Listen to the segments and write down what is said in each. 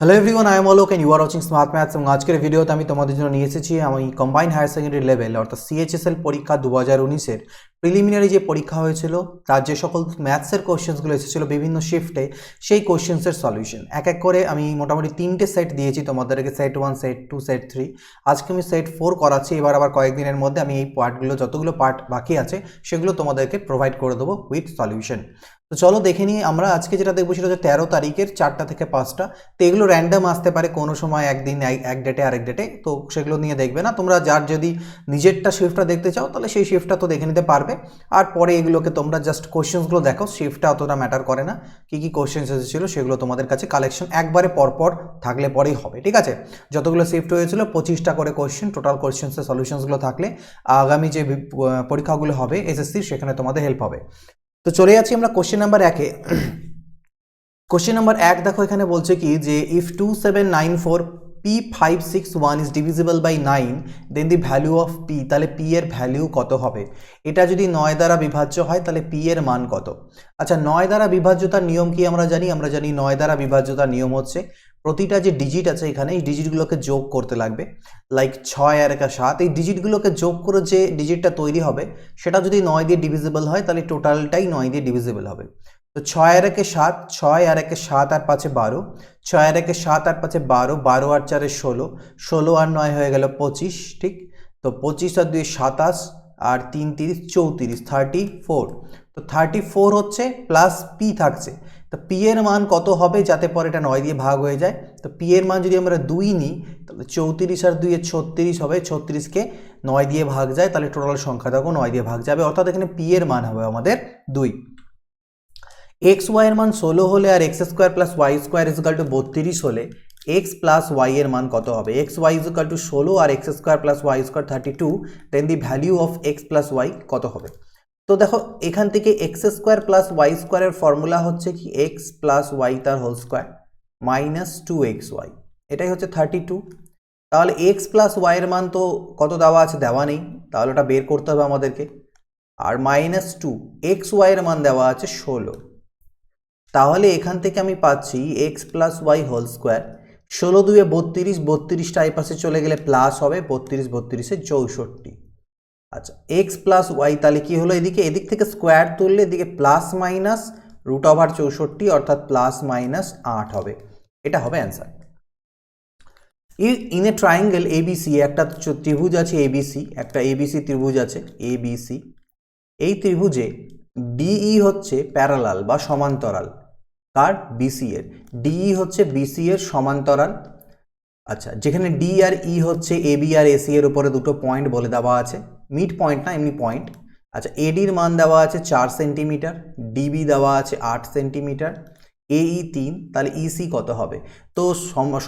Hello everyone I am Alok and you are watching smart maths এবং আজকের ভিডিওতে আমি তোমাদের জন্য নিয়ে এসেছি আমি কম্বাইন হায়ার সেকেন্ডারি লেভেল অর্থাৎ সিএইচএসএল পরীক্ষা দু হাজার উনিশের প্রিলিমিনারি যে পরীক্ষা হয়েছিল, তার যে সকল ম্যাথসের কোশ্চেন্সগুলো এসেছিল বিভিন্ন শিফটে সেই কোশ্চেন্সের সলিউশন এক এক করে আমি মোটামুটি তিনটে সেট দিয়েছি তোমাদেরকে set one set two set three আজকে আমি সেট ফোর করাচ্ছি, এবার আবার কয়েকদিনের মধ্যে আমি এই পার্টগুলো যতগুলো পার্ট বাকি আছে, সেগুলো তোমাদেরকে প্রোভাইড করে দেবো উইথ সলিউশন তো চলো দেখে নিই, আমরা আজকে যেটা দেখব সেটা হচ্ছে তেরো তারিখের চারটা থেকে পাঁচটা। তো এগুলো র্যান্ডাম আসতে পারে কোনো সময়, একদিন, এক- ডেটে আরেক ডেটে তো সেগুলো নিয়ে দেখবে না। তোমরা যার যদি নিজেরটা শিফটটা দেখতে চাও, তাহলে সেই শিফটটা তো দেখে নিতে পারবে। আর পরে এগুলোকে তোমরা জাস্ট কোশ্চেন্সগুলো দেখো শিফটটা অতটা ম্যাটার করে না। কী কী কোশ্চেন্স এসেছিল সেগুলো তোমাদের কাছে কালেকশন একবারে পরপর থাকলে পরেই হবে, ঠিক আছে? যতগুলো শিফট হয়েছিল, পঁচিশটা করে কোশ্চেন টোটাল কোশ্চেন্সের সলিউশনসগুলো থাকলে আগামী যে পরীক্ষাগুলো হবে এসএসসির সেখানে তোমাদের হেল্প হবে। তো চলে যাচ্ছি আমরা কোশ্চেন নাম্বার একে কোশ্চেন নাম্বার এক দেখো, এখানে বলছে কি যে if two seven nine four P five six one is divisible by nine then the value of P তাহলে পি এর ভ্যালু কত হবে? এটা যদি নয় দ্বারা বিভাজ্য হয়, তাহলে পি এর মান কত? আচ্ছা নয় দ্বারা বিভাজ্যতার নিয়ম কি আমরা জানি? আমরা জানি নয় দ্বারা বিভাজ্যতার নিয়ম হচ্ছে প্রতিটা যে ডিজিট আছে এখানে এই ডিজিটগুলোকে যোগ করতে লাগবে। লাইক ছয় আর একা সাত, এই ডিজিটগুলোকে যোগ করে যে ডিজিটটা তৈরি হবে, সেটা যদি নয় দিয়ে ডিভিজিবল হয়, তাহলে টোটালটাই নয় দিয়ে ডিভিজিবল হবে। তো ছয় আর একে সাত, ছয় আর একে সাত আর পাঁচে বারো, ছয় আর একে সাত আর পাঁচে বারো বারো আর চারে ষোলো ষোলো আর নয় হয়ে গেল পঁচিশ, ঠিক? তো পঁচিশ আর দুই সাতাশ আর তিন তিরিশ, চৌত্রিশ থার্টি ফোর তো থার্টি ফোর হচ্ছে প্লাস পি থাকছে। তো পি এর মান কত হবে যাতে পরে এটা নয় দিয়ে ভাগ হয়ে যায়? তো পি এর মান যদি আমরা দুই নিই, তাহলে চৌত্রিশ আর দুইয়ে ছত্রিশ হবে, ছত্রিশকে নয় দিয়ে ভাগ যায়, তাহলে টোটাল সংখ্যা দেখো নয় দিয়ে ভাগ যাবে। অর্থাৎ এখানে পি এর মান হবে আমাদের দুই। এক্স ওয়াই এর মান ষোলো হলে আর X square plus Y square is equal to বত্রিশ হলে এক্স প্লাস ওয়াই এর মান কত হবে? এক্স ওয়াই ইজকাল টু ষোলো আর X square plus Y square thirty two then the value of X plus Y কত হবে? তো দেখো, এখান থেকে এক্স স্কোয়ার প্লাস ওয়াই স্কোয়ারের ফর্মুলা হচ্ছে কি? এক্স প্লাস ওয়াই তার whole square minus two X Y এটাই হচ্ছে থার্টি টু তাহলে এক্স প্লাস ওয়াইয়ের মান তো কত দেওয়া আছে? দেওয়া নেই। তাহলে ওটা বের করতে হবে আমাদেরকে। আর মাইনাস টু এক্স ওয়াইয়ের মান দেওয়া আছে ষোলো। তাহলে এখান থেকে আমি পাচ্ছি X plus Y whole square ষোলো দুয়ে বত্রিশ, বত্রিশটা এই পাশে চলে গেলে প্লাস হবে, বত্রিশ, বত্রিশে চৌষট্টি। আচ্ছা এক্স প্লাস ওয়াই তাহলে কী হলো এদিকে? এদিক থেকে স্কোয়ার তুললে এদিকে প্লাস মাইনাস রুট ওভার চৌষট্টি অর্থাৎ প্লাস মাইনাস আট হবে। এটা হবে answer in a triangle ABC একটা ত্রিভুজ আছে এবিসি একটা এবিসি ত্রিভুজ আছে এবিসি এই ত্রিভুজে ডিই হচ্ছে প্যারালাল বা সমান্তরাল, কার? বিসি এর। ডিই হচ্ছে বিসি এর সমান্তরাল। আচ্ছা যেখানে ডি আর ই হচ্ছে এবি আর এসি এর উপরে দুটো পয়েন্ট বলে দেওয়া আছে। মিড পয়েন্ট না, এমনি পয়েন্ট। আচ্ছা এডির মান দেওয়া আছে চার সেন্টিমিটার ডিবি দেওয়া আছে আট সেন্টিমিটার এই তিন, তাহলে ইসি কত হবে? তো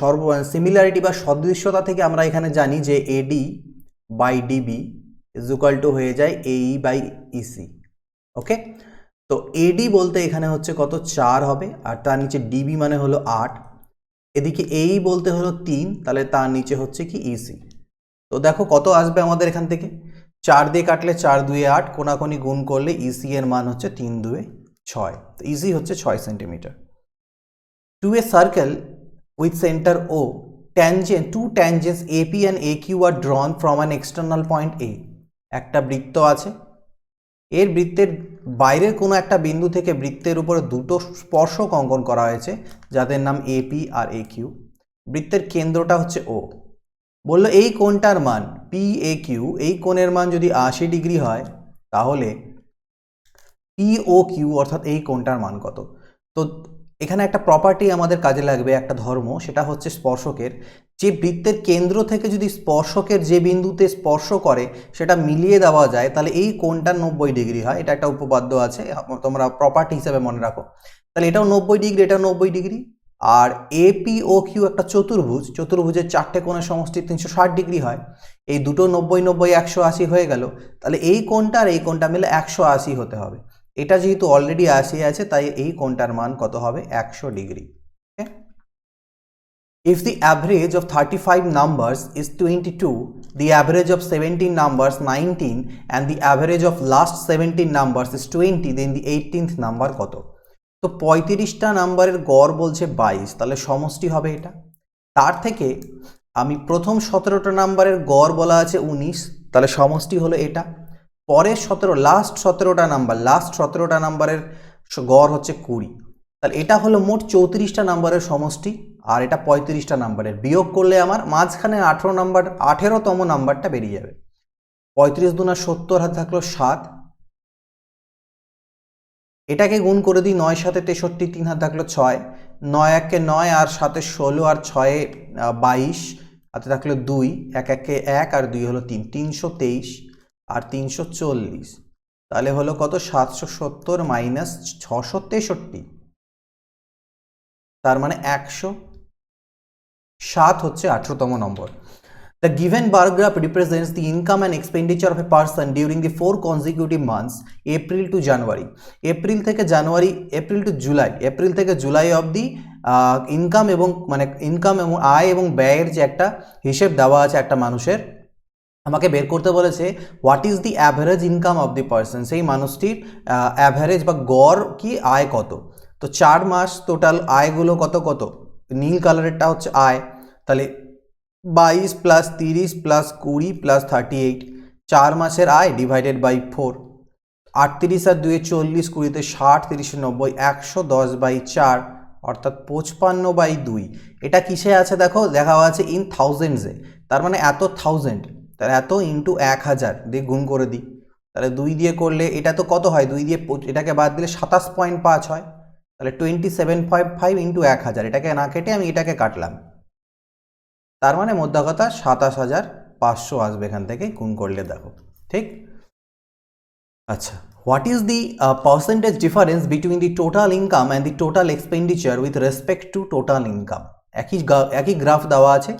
সর্ব সিমিলারিটি বা সদৃশ্যতা থেকে আমরা এখানে জানি যে AD by DB is equal to হয়ে যায় এই বাই ইসি ওকে তো এডি বলতে এখানে হচ্ছে কত? চার হবে, আর তার নিচে ডিবি মানে হলো আট। এদিকে এই বলতে হলো তিন, তাহলে তার নিচে হচ্ছে কি ইসি তো দেখো কত আসবে আমাদের এখান থেকে? চার দিয়ে কাটলে চার দুয়ে আট, কোনাকুনি গুণ করলে ইসি এর মান হচ্ছে তিন দুয়ে ছয়। তো ইসি হচ্ছে ছয় centimetre to a circle with centre O tangent to tangents AP and A Q are drawn from an external point A একটা বৃত্ত আছে। এর বৃত্তের বাইরের কোনো একটা বিন্দু থেকে বৃত্তের উপরে দুটো স্পর্শক অঙ্কন করা হয়েছে, যাদের নাম এপি আর এ কিউ বৃত্তের কেন্দ্রটা হচ্ছে ও বলল, এই কোণটার মান পি এ কিউ এই কোণের মান যদি আশি ডিগ্রি হয়, তাহলে পি ও কিউ অর্থাৎ এই কোণটার মান কত? তো এখানে একটা প্রপার্টি আমাদের কাজে লাগবে, একটা ধর্ম, সেটা হচ্ছে স্পর্শকের। যে বৃত্তের কেন্দ্র থেকে যদি স্পর্শকের যে বিন্দুতে স্পর্শ করে, সেটা মিলিয়ে দেওয়া যায়, তাহলে এই কোণটা নব্বই ডিগ্রি হয়। এটা একটা উপপাদ্য আছে, তোমরা প্রপার্টি হিসেবে মনে রাখো। তাহলে এটাও নব্বই ডিগ্রি, এটাও নব্বই ডিগ্রি। আর এপি ও কিউ একটা চতুর্ভুজ চতুর্ভুজের চারটে কোণের সমষ্টি তিনশো ষাট ডিগ্রি হয়। এই দুটো নব্বই নব্বই একশো আশি হয়ে গেল। তাহলে এই কোণটা আর এই কোণটা মিলে একশো আশি হতে হবে। এটা যেহেতু অলরেডি আশি আছে তাই এই কোণটার মান কত হবে? একশো degree. If the average of 35 numbers is 22, the average of 17 numbers 19 and the average of last 17 numbers is 20, then the 18th number কত? তো পঁয়ত্রিশটা নাম্বারের গড় বলছে বাইশ, তাহলে সমষ্টি হবে এটা। তার থেকে আমি প্রথম সতেরোটা নাম্বারের গড় বলা আছে উনিশ, তাহলে সমষ্টি হলো এটা। পরের সতেরো লাস্ট সতেরোটা নাম্বার লাস্ট সতেরোটা নাম্বারের গড় হচ্ছে কুড়ি। তাহলে এটা হলো মোট চৌত্রিশটা নাম্বারের সমষ্টি, আর এটা পঁয়ত্রিশটা নাম্বারের। বিয়োগ করলে আমার মাঝখানে আঠেরো নাম্বার, আঠেরোতম নাম্বারটা বেরিয়ে যাবে। পঁয়ত্রিশ দুনা সত্তর হাতে থাকল সাত এটাকে গুণ করে দিই নয় সাথে তেষট্টি, তিন হাত থাকল ছয়। নয় একে নয় আর সাথে ষোলো আর ছয়ে বাইশ। হাতে থাকল দুই। এক একে এক আর দুই হলো তিন। তিনশো তেইশ আর তিনশো চল্লিশ। তাহলে হলো কত? সাতশো সত্তর মাইনাস ছশো তেষট্টি। তার মানে একশো। সাত হচ্ছে আঠেরোতম number. The given bar graph represents the income and expenditure of a person during the four consecutive months, April to January. April থেকে January April to July April থেকে জুলাই অবধি ইনকাম এবং মানে ইনকাম এবং আয় এবং ব্যয়ের যে একটা হিসেব দেওয়া আছে একটা মানুষের আমাকে বের করতে বলেছে what is the average income of the person সেই মানুষটির অ্যাভারেজ বা গড় কি আয় কত? তো চার মাস টোটাল আয়গুলো কত কত? নীল কালারেরটা হচ্ছে আয়। তাহলে বাইশ প্লাস তিরিশ প্লাস কুড়ি প্লাস থার্টি এইট চার মাসের আয় ডিভাইডেড বাই ফোর আটত্রিশ আর দুয়ে চল্লিশ, কুড়িতে ষাট, তিরিশে নব্বই, একশো দশ বাই চার, অর্থাৎ পঁচপান্ন বাই দুই। এটা কিসে আছে দেখো? দেখা আছে ইন থাউজেন্ডসে তার মানে এত থাউজেন্ড তাহলে এত ইন্টু এক হাজার দিয়ে গুণ করে দিই। তাহলে দুই দিয়ে করলে এটা তো কত হয়? দুই দিয়ে এটাকে বাদ দিলে সাতাশ পয়েন্ট পাঁচ হয়। তাহলে twenty seven five five into এক হাজার, এটাকে না কেটে আমি এটাকে কাটলাম। তার মানে মোদ্দা কথা সাতাশ হাজার পাঁচশো আসবে এখান থেকে, গুণ করলে দেখো, ঠিক? আচ্ছা what is the percentage difference between the total income and the total expenditure with respect to total income একই একই গ্রাফ দেওয়া আছে।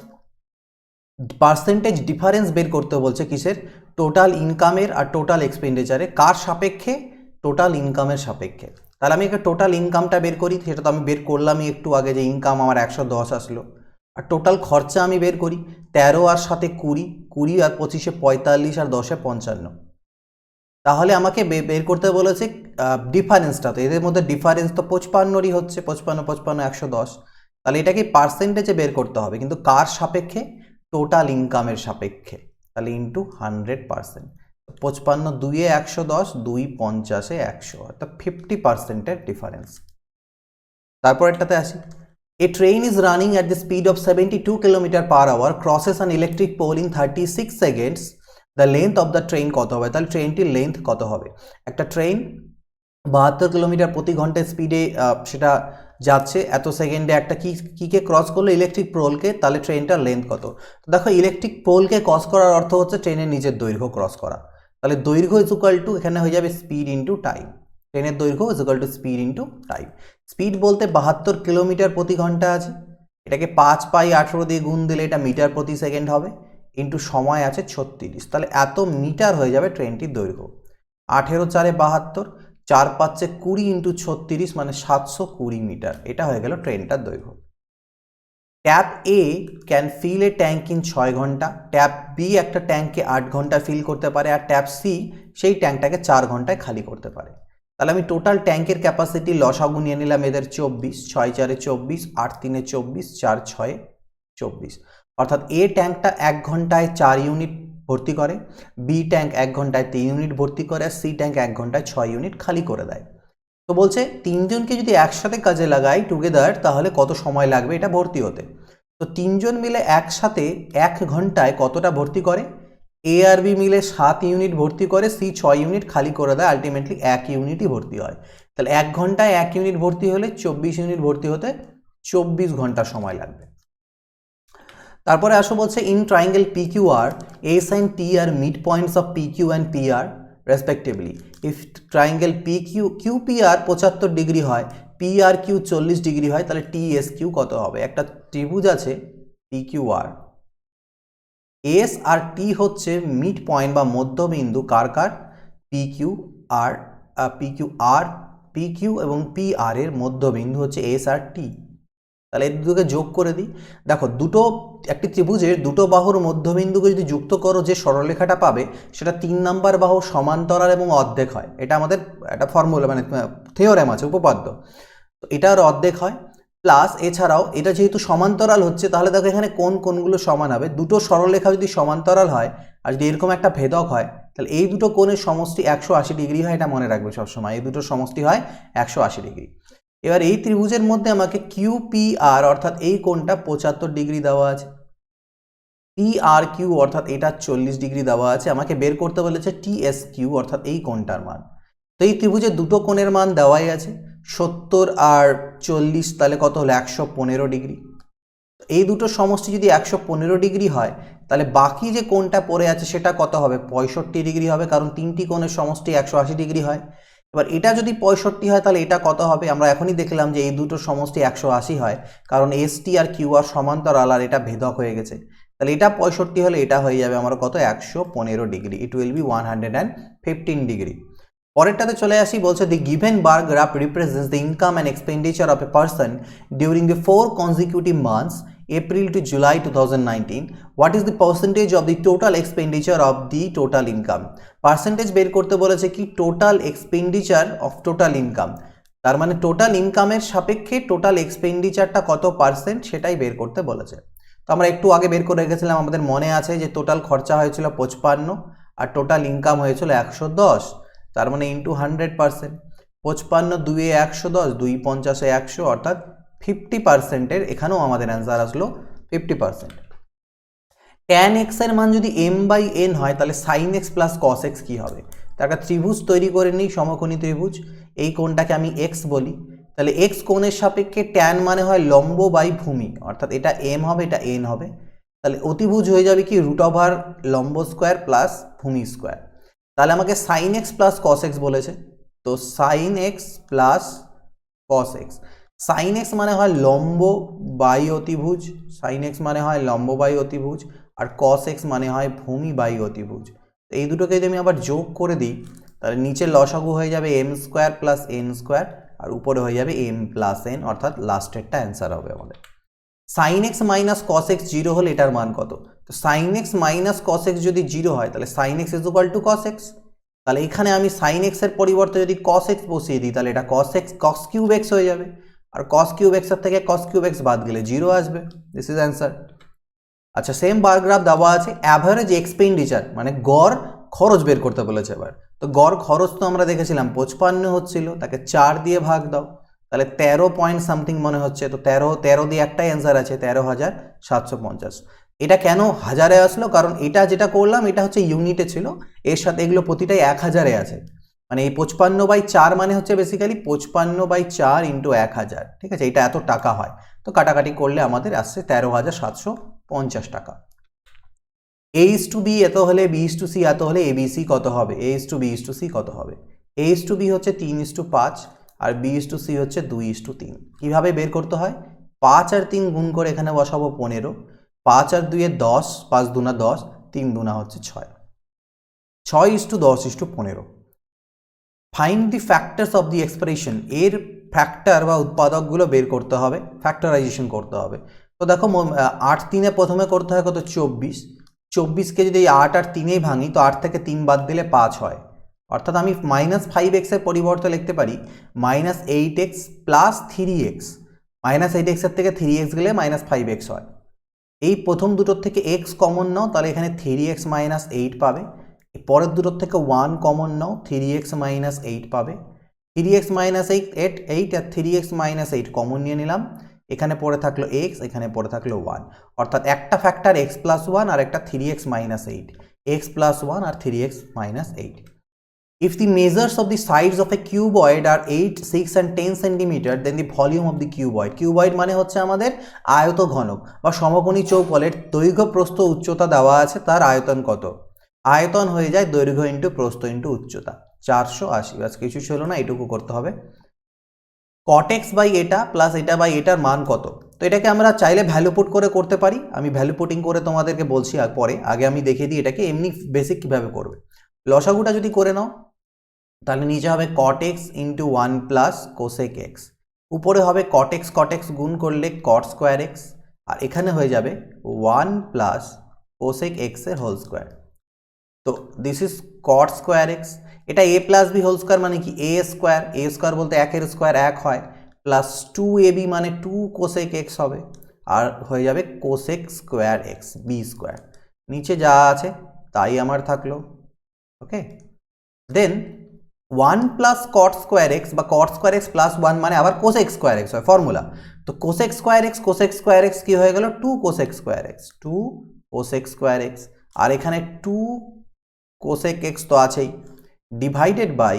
পার্সেন্টেজ ডিফারেন্স বের করতে বলছে কিসের? টোটাল ইনকামের আর টোটাল এক্সপেন্ডিচারে কার সাপেক্ষে? টোটাল ইনকামের সাপেক্ষে। তাহলে আমি একটা টোটাল ইনকামটা বের করি, সেটা তো আমি বের করলামই একটু আগে যে ইনকাম আমার একশো দশ আসলো। আর টোটাল খরচা আমি বের করি তেরো আর সাথে কুড়ি কুড়ি আর পঁচিশে পঁয়তাল্লিশ আর দশে পঞ্চান্ন। তাহলে আমাকে বের করতে বলেছে ডিফারেন্সটা তো, এদের মধ্যে ডিফারেন্স তো পঁচপান্নরই হচ্ছে, পঁচপান্ন পঁচপান্ন, একশো দশ। তাহলে এটাকে পার্সেন্টেজে বের করতে হবে, কিন্তু কার সাপেক্ষে? টোটাল ইনকামের সাপেক্ষে। তাহলে ইন্টু হান্ড্রেড পার্সেন্ট পঁচপান্ন দুইয়ে একশো দশ, দুই পঞ্চাশে একশো, অর্থাৎ ফিফটি পার্সেন্টের ডিফারেন্স তারপর একটাতে আসি। Is running at the speed of seventy two kilometre per hour crosses an electric pole in thirty six seconds the length of the train কত হবে? তাহলে ট্রেনটির লেন্থ কত হবে? একটা ট্রেন বাহাত্তর কিলোমিটার প্রতি ঘন্টায় স্পিডে সেটা যাচ্ছে, এত সেকেন্ডে একটা কি, কীকে ক্রস করল? ইলেকট্রিক পোলকে তাহলে ট্রেনটার লেন্থ কত? দেখো ইলেকট্রিক পোলকে ক্রস করার অর্থ হচ্ছে ট্রেনের নিজের দৈর্ঘ্য ক্রস করা। তাহলে দৈর্ঘ্য ইজ টু এখানে হয়ে যাবে স্পিড ইন্টু টাইম ট্রেনের দৈর্ঘ্য is equal to speed into time speed বলতে বাহাত্তর কিলোমিটার প্রতি ঘণ্টা আছে। এটাকে পাঁচ পাই আঠেরো দিয়ে গুণ দিলে এটা মিটার প্রতি সেকেন্ড হবে। ইন্টু সময় আছে ছত্রিশ। তাহলে এত মিটার হয়ে যাবে ট্রেনটির দৈর্ঘ্য। আঠেরো চারে বাহাত্তর, চার পাঁচে কুড়ি ইন্টু ছত্রিশ মানে সাতশো কুড়ি মিটার। এটা হয়ে গেল ট্রেনটার দৈর্ঘ্য। Tap a can fill a tank in ছয় ঘণ্টা। ট্যাপ বি একটা ট্যাঙ্কে আট ঘণ্টা ফিল করতে পারে। আর ট্যাপ সি সেই ট্যাঙ্কটাকে চার ঘন্টায় খালি করতে পারে। তাহলে আমি টোটাল ট্যাঙ্কের ক্যাপাসিটি লসাগু নিয়ে নিলাম এদের চব্বিশ, ছয় চারে চব্বিশ, আট তিনে চব্বিশ, চার ছয়ে চব্বিশ। অর্থাৎ এ ট্যাঙ্কটা এক ঘন্টায় চার ইউনিট ভর্তি করে, বি ট্যাঙ্ক এক ঘন্টায় তিন ইউনিট ভর্তি করে, আর সি ট্যাঙ্ক এক ঘন্টায় ছয় ইউনিট খালি করে দেয়। তো বলছে তিনজনকে যদি একসাথে কাজে লাগাই টুগেদার তাহলে কত সময় লাগবে? এটা ভর্তি হতে। তো তিনজন মিলে একসাথে এক ঘন্টায় কতটা ভর্তি করে? এ আর বি মিলে সাত ইউনিট ভর্তি করে সি ছয় ইউনিট খালি করে দেয় আলটিমেটলি এক ইউনিটই ভর্তি হয়। তাহলে এক ঘন্টায় এক ইউনিট ভর্তি হলে চব্বিশ ইউনিট ভর্তি হতে চব্বিশ ঘণ্টা সময় লাগবে। তারপরে আসো বলছে in triangle P Q R S and T are mid points of P Q and P R respectively if triangle P Q Q P R পঁচাত্তর ডিগ্রি হয় পি আর কিউ চল্লিশ ডিগ্রি হয়, তাহলে টি এস কিউ কত হবে? একটা ত্রিভুজ আছে পি কিউ আর এস আর টি হচ্ছে মিড পয়েন্ট বা মধ্যবিন্দু, কার কার? পি কিউ আর পি আর পি কিউ এবং পি আর এর মধ্যবিন্দু হচ্ছে এস আর টি। তাহলে এই দুটোকে যোগ করে দিই। দেখো, দুটো, একটি ত্রিভুজের দুটো বাহুর মধ্যবিন্দুকে যদি যুক্ত করো, যে সরলরেখাটা পাবে, সেটা তিন নাম্বার বাহু সমান্তরাল এবং অর্ধেক হয়। এটা আমাদের একটা ফর্মুলা মানে থিওরেম আছে, উপপাদ্য। এটার অর্ধেক হয়। প্লাস এছাড়াও এটা যেহেতু সমান্তরাল হচ্ছে, তাহলে দেখো এখানে কোন কোনগুলো সমান হবে? দুটো সরলরেখা যদি সমান্তরাল হয় আর যদি এরকম একটা ভেদক হয়, তাহলে এই দুটো কোণের সমষ্টি একশো আশি ডিগ্রি হয়, এটা মনে রাখবে সবসময়। এই দুটো সমষ্টি হয় একশো আশি ডিগ্রি। এবার এই ত্রিভুজের মধ্যে আমাকে কিউ পি আর অর্থাৎ এই কোণটা পঁচাত্তর ডিগ্রি দেওয়া আছে। পি আর কিউ অর্থাৎ এটা চল্লিশ ডিগ্রি দেওয়া আছে। আমাকে বের করতে বলেছে টি এস কিউ অর্থাৎ এই কোণটার মান। তো এই ত্রিভুজের দুটো কোণের মান দেওয়াই আছে। সত্তর আর চল্লিশ তাহলে কত হলো? একশো পনেরো ডিগ্রি। এই দুটো সমষ্টি যদি একশো পনেরো ডিগ্রি হয়, তাহলে বাকি যে কোণটা পড়ে আছে সেটা কত হবে? পঁয়ষট্টি ডিগ্রি হবে, কারণ তিনটি কোণের সমষ্টি একশো আশি ডিগ্রি হয়। এবার এটা যদি পঁয়ষট্টি হয়, তাহলে এটা কত হবে? আমরা এখনই দেখলাম যে এই দুটো সমষ্টি একশো আশি হয়, কারণ এস টি আর কিউ আর সমান্তরাল আর এটা ভেদক হয়ে গেছে। তাহলে এটা পঁয়ষট্টি হলে এটা হয়ে যাবে আমার কত? একশো পনেরো degree. It will be one hundred and fifteen degree. পরেরটাতে চলে আসি, বলছে the given bar graph represents the income and expenditure of a person during the four consecutive months April to July two thousand nineteen what is the percentage of the total expenditure of the total income percentage বের করতে বলেছে কি total expenditure of total income তার মানে total ইনকামের সাপেক্ষে total এক্সপেন্ডিচারটা কত percent সেটাই বের করতে বলেছে। তো আমরা একটু আগে বের করে রেখেছিলাম, আমাদের মনে আছে যে টোটাল খরচা হয়েছিল পঁচপান্ন আর টোটাল ইনকাম হয়েছিল একশো দশ। তার মানে ইন্টু হান্ড্রেড পার্সেন্ট পঁচপান্ন দুইয়ে একশো দশ, দুই পঞ্চাশে একশো, অর্থাৎ ফিফটি পার্সেন্টের এখানেও আমাদের অ্যান্সার আসলো ফিফটি পার্সেন্ট ট্যান এক্সের মান যদি এম বাই এন হয়, তাহলে sine x plus cos x কী হবে? তার একটা ত্রিভুজ তৈরি করে নিই, সমকোণী ত্রিভুজ। এই কোণটাকে আমি এক্স বলি। তাহলে এক্স কোণের সাপেক্ষে ট্যান মানে হয় লম্ব বাই ভূমি, অর্থাৎ এটা এম হবে, এটা এন হবে। তাহলে অতিভুজ হয়ে যাবে কি রুট ওভার লম্ব স্কোয়ার প্লাস ভূমি স্কোয়ার তাহলে আমাকে sine x plus cos x বলেছে। তো sine x plus cos x sine x মানে হয় লম্ব বাই অতিভুজ সাইন এক্স মানে হয় লম্ব বাই অতিভুজ আর কস এক্স মানে হয় ভূমি বাই অতিভুজ এই দুটোকে যদি আমি আবার যোগ করে দিই, তাহলে নিচে লসাগু হয়ে যাবে M square plus N square আর উপরে হয়ে যাবে এম প্লাস এন অর্থাৎ লাস্টেরটা অ্যান্সার হবে আমাদের। Sine x minus cos x zero হলে এটার মান কত? তো sine x minus cos x যদি জিরো হয়, তাহলে sine x is equal to cos x তাহলে এখানে আমি সাইন এক্সের পরিবর্তে যদি কস এক্স বসিয়ে দিই, তাহলে এটা cos x cos cube x হয়ে যাবে। আর কস কিউব এক্সের থেকে কস কিউব এক্স বাদ গেলে জিরো আসবে। দিস ইজ অ্যান্সার আচ্ছা সেম বারগ্রাফ দেওয়া আছে অ্যাভারেজ এক্সপেন্ডিচার মানে গড় খরচ বের করতে বলেছে এবার। তো গড় খরচ তো আমরা দেখেছিলাম, পঁচপান্ন হচ্ছিল, তাকে চার দিয়ে ভাগ দাও। তাহলে তেরো পয়েন্ট সামথিং মনে হচ্ছে, তো তেরো তেরো দিয়ে একটাই অ্যান্সার আছে, তেরো হাজার সাতশো পঞ্চাশ। এটা কেন হাজারে আসলো? কারণ এটা যেটা করলাম, এটা হচ্ছে ইউনিটে ছিল। এর সাথে এগুলো প্রতিটাই এক হাজারে আছে। মানে এই পঁচপান্ন বাই চার মানে হচ্ছে বেসিক্যালি পঁচপান্ন বাই চার ইন্টু এক হাজার। ঠিক আছে? এটা এত টাকা হয়। তো কাটাকাটি করলে আমাদের আসছে তেরো হাজার সাতশো পঞ্চাশ টাকা। এ ইস টু বি এত হলে বি ইস টু সি এত হলে এ বি সি কত হবে? A is to B is to C কত হবে? এ ইস টু বি হচ্ছে তিন ইস টু পাঁচ, আর বি ইস টু সি হচ্ছে দুই ইস টু তিন। কীভাবে বের করতে হয়? পাঁচ আর তিন গুণ করে এখানে বসাবো পনেরো। পাঁচ আর দুইয়ে দশ, পাঁচ দুনা দশ, তিন দুনা হচ্ছে ছয়। ছয় ইস টু দশ ইস টু পনেরো। Find the factors of the expression এর ফ্যাক্টর বা উৎপাদকগুলো বের করতে হবে ফ্যাক্টরাইজেশন করতে হবে। তো দেখো আট তিনে প্রথমে করতে হয় কত? চব্বিশ। চব্বিশকে যদি এই আট আর তিনেই ভাঙি, তো আট থেকে তিন বাদ দিলে পাঁচ হয়। অর্থাৎ আমি মাইনাস ফাইভ এক্সের পরিবর্তে লিখতে পারি minus eight x plus three x minus eight এক্সের থেকে থ্রি এক্স গেলে মাইনাস ফাইভ এক্স হয়। এই প্রথম দুটোর থেকে এক্স কমন নাও, তাহলে এখানে থ্রি এক্স মাইনাস এইট পাবে। পরের দুটোর থেকে ওয়ান কমন নাও থ্রি এক্স মাইনাস এইট পাবে। Three x minus eight eight eight আর three x minus eight common নিয়ে নিলাম। এখানে পড়ে থাকল এক্স এখানে পড়ে থাকল ওয়ান অর্থাৎ একটা ফ্যাক্টর এক্স প্লাস ওয়ান আর একটা three x minus eight x plus one R three x minus eight If the measures of the sides of a cuboid are 8, 6 and 10 centimeter, then the volume of the cuboid. Cuboid মানে হচ্ছে আমাদের আয়ত ঘনক বা সমকোণী চৌকলের দৈর্ঘ্য প্রস্থ উচ্চতা দেওয়া আছে তার আয়তন কত? আয়তন হয়ে যায় দৈর্ঘ্য ইন্টু প্রস্থ ইন্টু উচ্চতা। চারশো আশি। বাস কিছু ছিল না এটুকু করতে হবে। কটেক্স বাই এটা প্লাস এটা বাই এটার মান কত? তো এটাকে আমরা চাইলে ভ্যালু পুট করে করতে পারি। আমি ভ্যালু পুটিং করে তোমাদেরকে বলছি আর পরে। আগে আমি দেখিয়ে দিই এটাকে এমনি বেসিক কীভাবে করবে। লসাগুটা যদি করে নাও, তাহলে নিচে হবে cot x into one plus cosec x উপরে হবে কট এক্স কট এক্স গুণ করলে কট স্কোয়ার এক্স আর এখানে হয়ে যাবে ওয়ান প্লাস কোসেক এক্সের হোল স্কোয়ার তো this is cot square x এটা A plus B whole square মানে কি? এ স্কোয়ার এ স্কোয়ার বলতে একের স্কোয়ার এক হয় প্লাস টু এ বি মানে টু কোসেক এক্স হবে, আর হয়ে যাবে cosec square x B square নিচে যা আছে তাই আমার থাকল। Okay then one plus cot square x বা cot square x plus one মানে আবার কোসেক স্কোয়ার এক্স হয় ফর্মুলা তো cosec square x cosec square x কী হয়ে গেল? Two cosec square x two cosec square x আর এখানে টু কোসেক এক্স তো আছেই। Divided by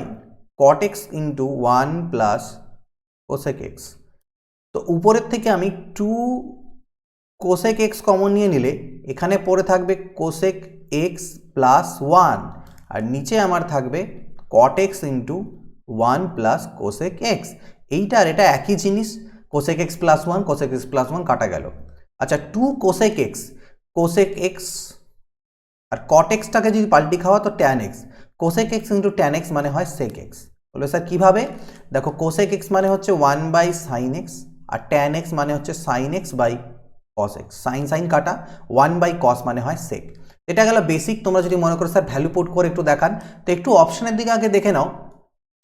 cot x into one plus cosec x তো উপরের থেকে আমি টু কোসেক এক্স কমন নিয়ে নিলে, এখানে পড়ে থাকবে কোসেক এক্স প্লাস ওয়ান আর নিচে আমার থাকবে cot x into one plus cosec x এইটা আর এটা একই জিনিস cosec x plus one cosec x plus one কাটা গেল। আচ্ছা two cosec x cosec x আর কট এক্সটাকে যদি পাল্টি খাওয়া তো tan x cosec x into tan x মানে হয় সেক এক্স বলবে স্যার, কীভাবে? দেখো কোসেক এক্স মানে হচ্ছে ওয়ান বাই সাইন এক্স আর ট্যান এক্স মানে হচ্ছে sine x by cos x sine sine কাটা ওয়ান বাই কস মানে হয় সেক এটা গেল বেসিক তোমরা যদি মনে করো স্যার ভ্যালু পুট করে একটু দেখান, তো একটু অপশনের দিকে আগে দেখে নাও।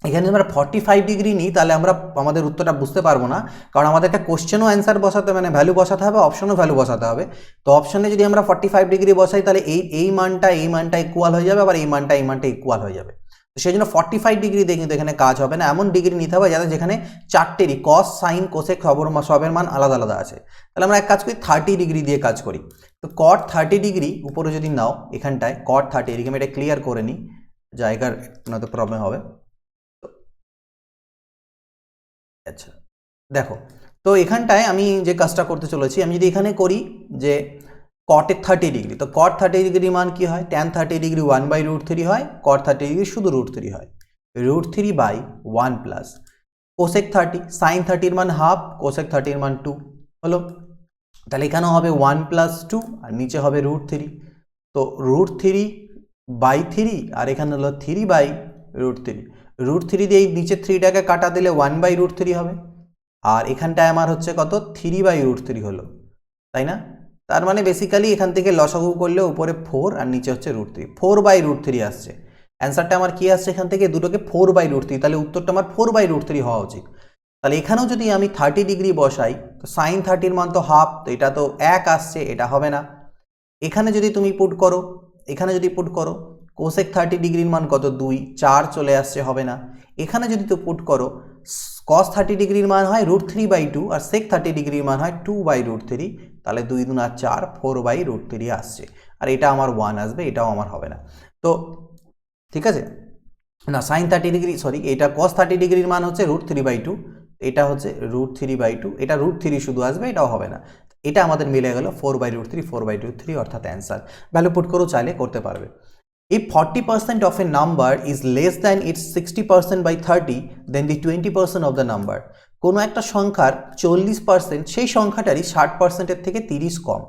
এখানে আমরা ফর্টি ফাইভ ডিগ্রি নিই, তাহলে আমরা আমাদের উত্তরটা বুঝতে পারব না, কারণ আমাদের একটা কোশ্চেনও অ্যান্সার বসাতে মানে ভ্যালু বসাতে হবে অপশনও ভ্যালু বসাতে হবে। তো অপশনে যদি আমরা ফর্টি ফাইভ ডিগ্রি বসাই, তাহলে এই এই মানটা এই মানটা ইকুয়াল হয়ে যাবে, আবার এই মানটা এই মানটা ইকুয়াল হয়ে যাবে। সেই জন্য ফর্টি ফাইভ ডিগ্রি দিয়ে কিন্তু এখানে কাজ হবে না। এমন ডিগ্রি নিতে হবে যাতে যেখানে চারটেরই কস সাইন কোসেক সবর সবের মান আলাদা আলাদা আছে। তাহলে আমরা এক কাজ করি থার্টি ডিগ্রি দিয়ে কাজ করি। তো কট থার্টি ডিগ্রি উপরে যদি নাও এখানটায় কট থার্টি এদিকে আমি এটা ক্লিয়ার করে নিই, জায়গার নয়তো প্রবলেম হবে। আচ্ছা দেখো, তো এখানটায় আমি যে কাজটা করতে চলেছি, আমি যদি এখানে করি যে কটের থার্টি ডিগ্রি তো কট থার্টি ডিগ্রি মান কি হয়? Tan thirty degree one by root three হয় কট থার্টি ডিগ্রি শুধু রুট থ্রি হয়। Root three by one plus cosec thirty sine থার্টির মান হাফ কোসেক থার্টির মান টু হলো? তাহলে এখানেও হবে ওয়ান প্লাস টু আর নিচে হবে রুট থ্রি তো রুট থ্রি বাই থ্রি আর এখানে হলো three by root three root three দিয়ে এই নিচের থ্রিটাকে কাটা দিলে ওয়ান বাই রুট থ্রি হবে। আর এখানটায় আমার হচ্ছে কত? থ্রি বাই রুট থ্রি হলো। তাই না? তার মানে বেসিক্যালি এখান থেকে লসাগু করলে উপরে ফোর আর নিচে হচ্ছে root three four by root three আসছে। অ্যান্সারটা আমার কী আসছে এখান থেকে? দুটোকে ফোর বাই রুট থ্রি তাহলে উত্তরটা আমার ফোর বাই রুট থ্রি হওয়া উচিত। তাহলে এখানেও যদি আমি থার্টি ডিগ্রি বসাই, তো সাইন থার্টির মান তো হাফ তো এটা তো এক আসছে, এটা হবে না। এখানে যদি তুমি পুট করো, এখানে যদি পুট করো কোসেক থার্টি ডিগ্রির মান কত? দুই, চার চলে আসছে, হবে না। এখানে যদি তো পুট করো কস থার্টি ডিগ্রির মান হয় রুট থ্রি বাই টু আর সেক থার্টি ডিগ্রির মান হয় টু বাই রুট থ্রি তাহলে দুই দুন আর চার ফোর বাই রুট থ্রি আসছে। আর এটা আমার ওয়ান আসবে এটাও আমার হবে না। তো ঠিক আছে? না সাইন থার্টি ডিগ্রি সরি এটা কস থার্টি ডিগ্রির মান হচ্ছে রুট থ্রি বাই টু এটা হচ্ছে রুট থ্রি বাই টু এটা রুট থ্রি শুধু আসবে এটাও হবে না। এটা আমাদের মিলে গেল four by root three four by root three অর্থাৎ অ্যান্সার ভ্যালু পুট করেও চাইলে করতে পারবে। If 40% of a number is less than its 60% by 30, then the 20% of the number. কোনো একটা সংখ্যার চল্লিশ পার্সেন্ট সেই সংখ্যাটারই ষাট পার্সেন্টের থেকে তিরিশ কম।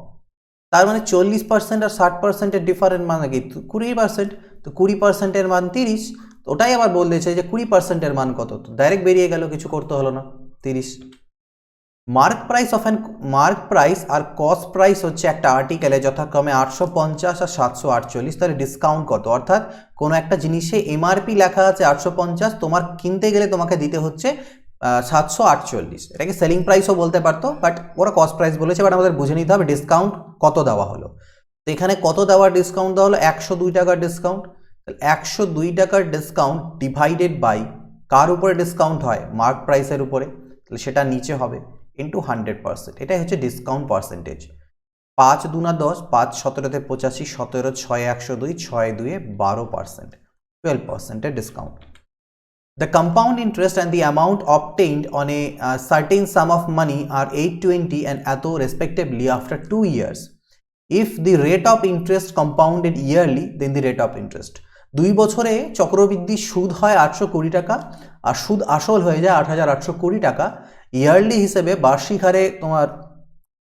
তার মানে চল্লিশ পার্সেন্ট আর ষাট পার্সেন্টের ডিফারেন্ট মানে কি? কুড়ি পার্সেন্ট তো কুড়ি পার্সেন্টের মান তিরিশ, তো ওটাই আবার বলতেছে যে কুড়ি পার্সেন্টের মান কত? তো ডাইরেক্ট বেরিয়ে গেল, কিছু করতে হলো না, তিরিশ। Mark price of an mark price R cost price হচ্ছে একটা আর্টিকেলে যথাক্রমে আটশো পঞ্চাশ আর সাতশো আটচল্লিশ তাহলে ডিসকাউন্ট কত? অর্থাৎ কোনো একটা জিনিসে এমআরপি লেখা আছে আটশো পঞ্চাশ, তোমার কিনতে গেলে তোমাকে দিতে হচ্ছে সাতশো আটচল্লিশ। এটাকে সেলিং প্রাইসও বলতে পারতো বাট ওরা কস্ট প্রাইস বলেছে বাট আমাদের বুঝে নিতে হবে ডিসকাউন্ট কত দেওয়া হলো। তো এখানে কত দেওয়ার ডিসকাউন্ট দেওয়া হলো? একশো দুই টাকার ডিসকাউন্ট একশো দুই টাকার ডিসকাউন্ট ডিভাইডেড বাই কার উপরে ডিসকাউন্ট হয়? মার্ক প্রাইসের উপরে। তাহলে সেটা নিচে হবে ইন্টু হান্ড্রেড পার্সেন্ট এটাই হচ্ছে ডিসকাউন্ট পার্সেন্টেজ পাঁচ দুনা দশ, পাঁচ সতেরোতে পঁচাশি, সতেরো ছয় একশো দুই, ছয় দুয়ে বারো পার্সেন্ট টুয়েলভ পার্সেন্টের discount The compound interest and the amount obtained on a uh, certain sum of money are 820 and ATO respectively after two years. If the rate of interest compounded yearly, then the rate of interest. দুই বছরে চক্রবৃদ্ধি সুদ হয় আটশো কুড়ি টাকা আর সুদ আসল হয়ে যায় আট হাজার আটশো কুড়ি টাকা ইয়ারলি হিসেবে বার্ষিক হারে তোমার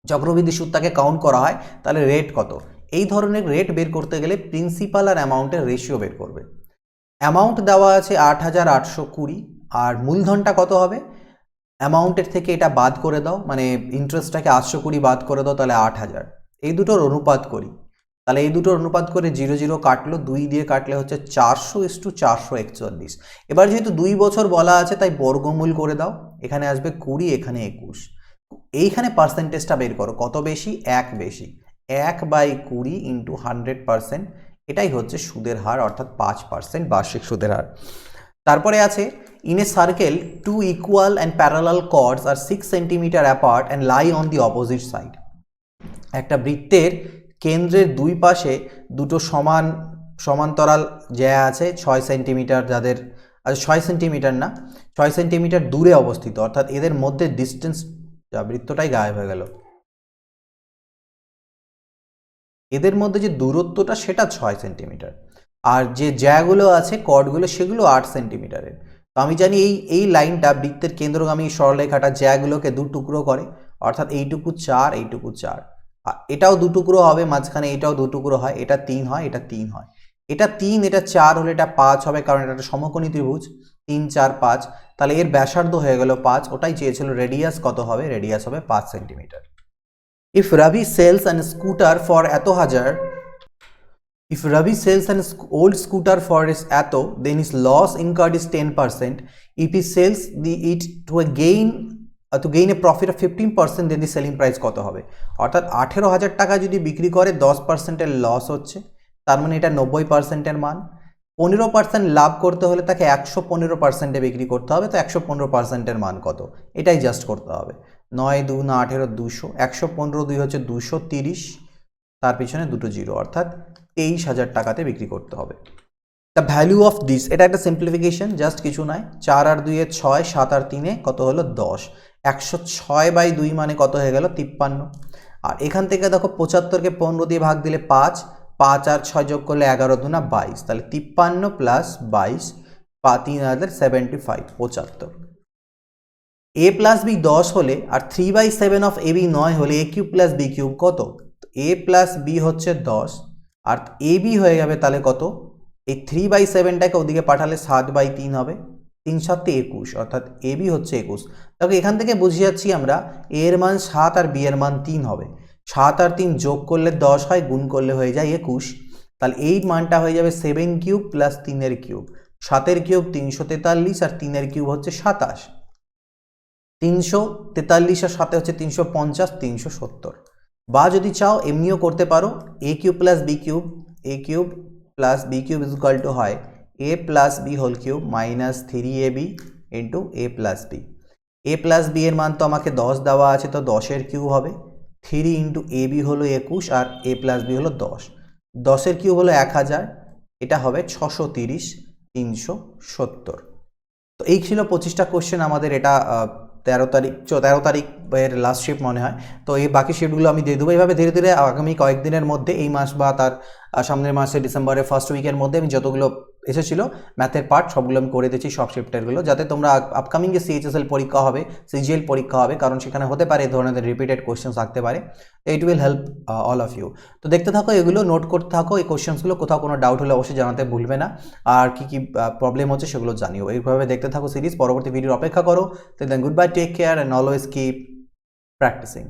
চক্রবৃদ্ধি সুদটাকে কাউন্ট করা হয় তাহলে রেট কত এই ধরনের রেট বের করতে গেলে প্রিন্সিপাল আর অ্যামাউন্টের রেশিও বের করবে অ্যামাউন্ট দেওয়া আছে আট হাজার আটশো কুড়ি, আর মূলধনটা কত হবে? অ্যামাউন্টের থেকে এটা বাদ করে দাও মানে ইন্টারেস্টটাকে আটশো কুড়ি বাদ করে দাও, তাহলে আট হাজার। এই দুটোর অনুপাত করি। তাহলে এই দুটোর অনুপাত করে জিরো জিরো কাটলো, দুই দিয়ে কাটলে হচ্ছে চারশো ইস টু চারশো একচল্লিশ। এবার যেহেতু দুই বছর বলা আছে, তাই বর্গমূল করে দাও। এখানে আসবে কুড়ি, এখানে একুশ। এইখানে পার্সেন্টেজটা বের করো, কত বেশি? এক বেশি। এক বাই কুড়ি ইন্টু হান্ড্রেড পার্সেন্ট এটাই হচ্ছে সুদের হার, অর্থাৎ পাঁচ পার্সেন্ট বার্ষিক সুদের হার। তারপরে আছে in a circle two equal and parallel chords are six centimetre apart and lie on the opposite side একটা বৃত্তের কেন্দ্রের দুই পাশে দুটো সমান, সমান্তরাল জ্যা আছে, ছয় সেন্টিমিটার যাদের আচ্ছা ছয় সেন্টিমিটার না, ছয় সেন্টিমিটার দূরে অবস্থিত, অর্থাৎ এদের মধ্যে ডিস্টেন্স বৃত্তটাই গায়েব হয়ে গেল। এদের মধ্যে যে দূরত্বটা সেটা ছয় সেন্টিমিটার। আর যে জ্যাগুলো আছে কর্ডগুলো সেগুলো আট সেন্টিমিটারের। তো আমি জানি এই এই লাইনটা বৃত্তের কেন্দ্রগামী সরলরেখাটা জ্যাগুলোকে দু টুকরো করে, অর্থাৎ এইটুকু চার এইটুকু চার। আর এটাও দু টুকরো হবে, মাঝখানে এটাও দু টুকরো হয়, এটা তিন হয়, এটা তিন হয়। এটা তিন, এটা চার হলে এটা পাঁচ হবে, কারণ এটা একটা সমকোণী ত্রিভুজ। তিন, চার, পাঁচ, তাহলে এর ব্যাসার্ধ হয়ে গেল পাঁচ, ওটাই চেয়েছিল রেডিয়াস কত হবে? রেডিয়াস হবে পাঁচ centimetre. If Rabi sells and scooter for এত হাজার If Ravi sells an old scooter for his Atto, then his loss incurred is 10%. If he sells the it to a gain uh, to gain a profit of 15%, then the selling price কত হবে অর্থাৎ আঠেরো হাজার টাকা যদি বিক্রি করে দশ পার্সেন্টের লস হচ্ছে তার মানে এটা নব্বই পার্সেন্টের মান পনেরো পার্সেন্ট লাভ করতে হলে তাকে একশো পনেরো পার্সেন্টে বিক্রি করতে হবে, তো একশো পনেরো পার্সেন্টের মান কত? এটাই জাস্ট করতে হবে। নয় দু না আঠেরো দুশো, একশো পনেরো দুই হচ্ছে দুশো তিরিশ, তার পিছনে দুটো জিরো অর্থাৎ তেইশ হাজার টাকাতে বিক্রি করতে হবে। দ্য ভ্যালু অফ দিস এটা একটা সিম্পলিফিকেশন জাস্ট কিছু নয়। চার আর দুইয়ে ছয়, সাত আর তিনে কত হলো? দশ। একশো ছয় বাই দুই মানে কত হয়ে গেল? তিপ্পান্ন। আর এখান থেকে দেখো পঁচাত্তরকে পনেরো দিয়ে ভাগ দিলে পাঁচ পাঁচ আর ছয় যোগ করলে এগারো দুনা বাইশ, তাহলে তিপ্পান্ন প্লাস বাইশ পা তিন হাজার সেভেন্টি ফাইভ পঁচাত্তর। এ প্লাস বি দশ হলে আর three by seven of A B নয় হলে A cube plus B cube কত? এ প্লাস বি হচ্ছে দশ, আর এ বি হয়ে যাবে তাহলে কত? এই থ্রি বাই সেভেনটাকে ওদিকে পাঠালে সাত বাই তিন হবে, তিন সাতে একুশ, অর্থাৎ এ বি হচ্ছে একুশ। তাহলে এখান থেকে বুঝে যাচ্ছি আমরা এর মান সাত আর বি এর মান তিন হবে। সাত আর তিন যোগ করলে দশ হয়, গুণ করলে হয়ে যায় একুশ। তাহলে এই মানটা হয়ে যাবে সেভেন কিউব প্লাস তিনের কিউব সাতের কিউব তিনশো তেতাল্লিশ আর তিনের কিউব হচ্ছে সাতাশ। তিনশো তেতাল্লিশ আর সাথে হচ্ছে তিনশো পঞ্চাশ, তিনশো সত্তর। বা যদি চাও এমনিও করতে পারো A cube plus B cube A cube plus B cube is to হয় A plus B whole cube minus three A B into A plus B A plus B এর মান তো আমাকে দশ দেওয়া আছে, তো দশের কিউব হবে। থ্রি ইন্টু এ বি হলো একুশ আর এ প্লাস বি হলো দশ। দশের কিউব হলো এক হাজার, এটা হবে ছশো তিরিশ, তিনশো সত্তর। তো এই ছিল পঁচিশটা কোশ্চেন আমাদের, এটা তেরো তারিখ তেরো তারিখ এর লাস্ট শিফট মনে হয়। তো এই বাকি শিফটগুলো আমি দিয়ে দেবো। এইভাবে ধীরে ধীরে আগামী কয়েকদিনের মধ্যে, এই মাস বা তার সামনের মাসে ডিসেম্বরের ফার্স্ট উইকের মধ্যে আমি যতগুলো এসেছিল। ম্যাথের পার্ট সবগুলো আমি করে দিচ্ছি সব শিফটেরগুলো যাতে তোমরা আপকামিং যে সিএইচএসএল পরীক্ষা হবে সিজিএল পরীক্ষা হবে, কারণ সেখানে হতে পারে এই ধরনের রিপিটেড কোশ্চেন থাকতে পারে। It will help all of you তো দেখতে থাকো এগুলো নোট করতে থাকো, এই কোশ্চেন্সগুলো কোথাও কোনো ডাউট হলে অবশ্যই জানাতে ভুলবে না। আর কি কি প্রবলেম হচ্ছে সেগুলো জানিও। এইভাবে দেখতে থাকো সিরিজ পরবর্তী ভিডিওর অপেক্ষা করো। তো then good bye take care and always keep practising